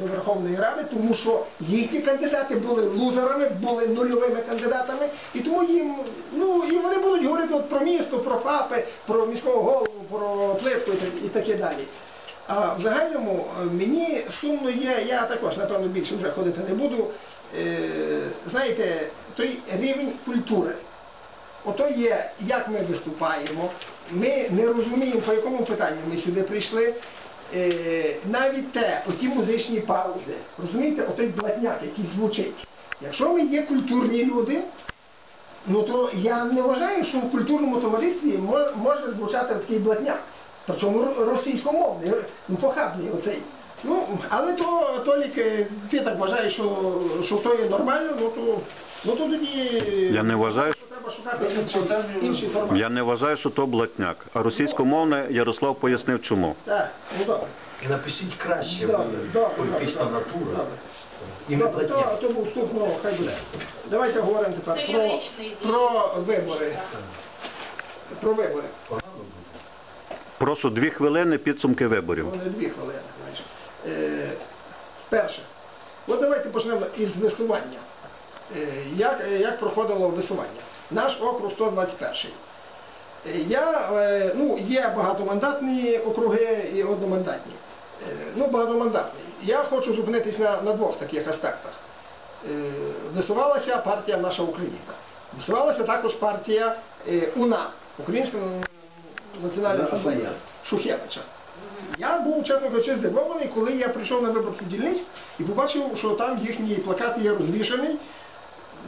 до Верховної Ради, тому що їхні кандидати були лузерами, були нульовими кандидатами, і тому їм, ну і вони будуть говорити от про місто, про ФАПи, про міського голову, про плитку і, таке далі. А в загальному е, мені сумно є, я також, напевно, більше вже ходити не буду. Е, знаєте, той рівень культури. Ото є, як ми виступаємо. Ми не розуміємо, по якому питанню ми сюди прийшли. Е, навіть те, оті музичні паузи, розумієте, отой блатняк, який звучить. Якщо ми є культурні люди, ну то я не вважаю, що в культурному товаристві може звучати такий блатняк. Причому російськомовний, ну похабний оцей. Ну, але то, Толік, е, ти так вважаєш, що, що то є нормально, ну то, ну то тоді Я не вважаю, треба шукати інший, інший формат. Я не вважаю, що то блатняк. А російськомовне Ярослав пояснив чому. Так, ну добре. І напишіть краще, Добре, добре, політична добре, натура. добре. І не Добре, то, то був вступ, ну хай буде. Давайте говоримо тепер про, про вибори. Про вибори. Прошу дві хвилини підсумки виборів. Вони дві хвилини. Перше. От давайте почнемо із висування. Е, як, е, як проходило висування? Наш округ 121. Е, Я, ну, є багатомандатні округи і одномандатні. Ну, багатомандатний. Я хочу зупинитись на, на двох таких аспектах. Висувалася партія Наша Україна. Висувалася також партія УНА, Українська національна асамблея Шухевича. Я був, чесно кажучи, здивований, коли я прийшов на виборчу дільницю і побачив, що там їхній плакат є розвішаний.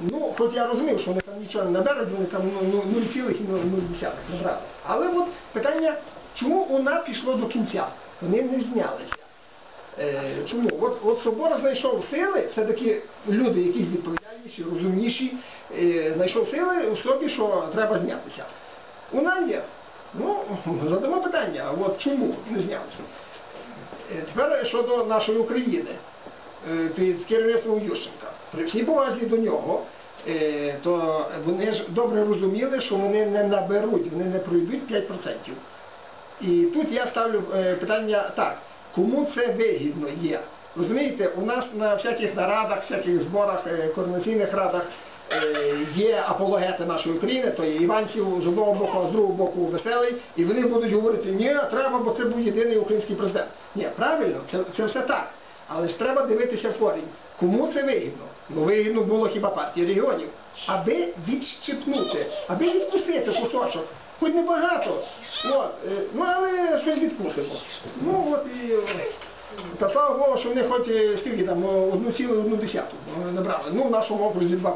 Ну, хоч я розумів, що вони там нічого не наберуть, вони там ну, ну, 0,0 набрали. Але от питання, чому вона пішло до кінця? Вони не знялися. Е, чому? От, от собор знайшов сили, все-таки люди якісь відповідальніші, розумніші, е, знайшов сили у собі, що треба знятися. У Нанді, ну, задамо питання, от чому не знялися? Е, Тепер щодо нашої України е, під керівництвом Ющенка. При всій повазі до нього, е, то вони ж добре розуміли, що вони не наберуть, вони не пройдуть 5%. І тут я ставлю питання так, кому це вигідно є? Розумієте, у нас на всяких нарадах, всяких зборах, координаційних радах є апологети нашої України, то є Іванців з одного боку, а з другого боку веселий, і вони будуть говорити, ні, треба, бо це був єдиний український президент. Ні, правильно, це, це все так. Але ж треба дивитися в корінь. Кому це вигідно? Ну, вигідно було хіба партії регіонів. Аби відщипнути, аби відкусити кусочок. Хоч небагато. От, е, ну але щось відкусимо. Ну от і е, та слава Богу, що вони хоч е, скільки там, одну цілу одну десяту е, набрали. Ну в нашому окрузі 2%.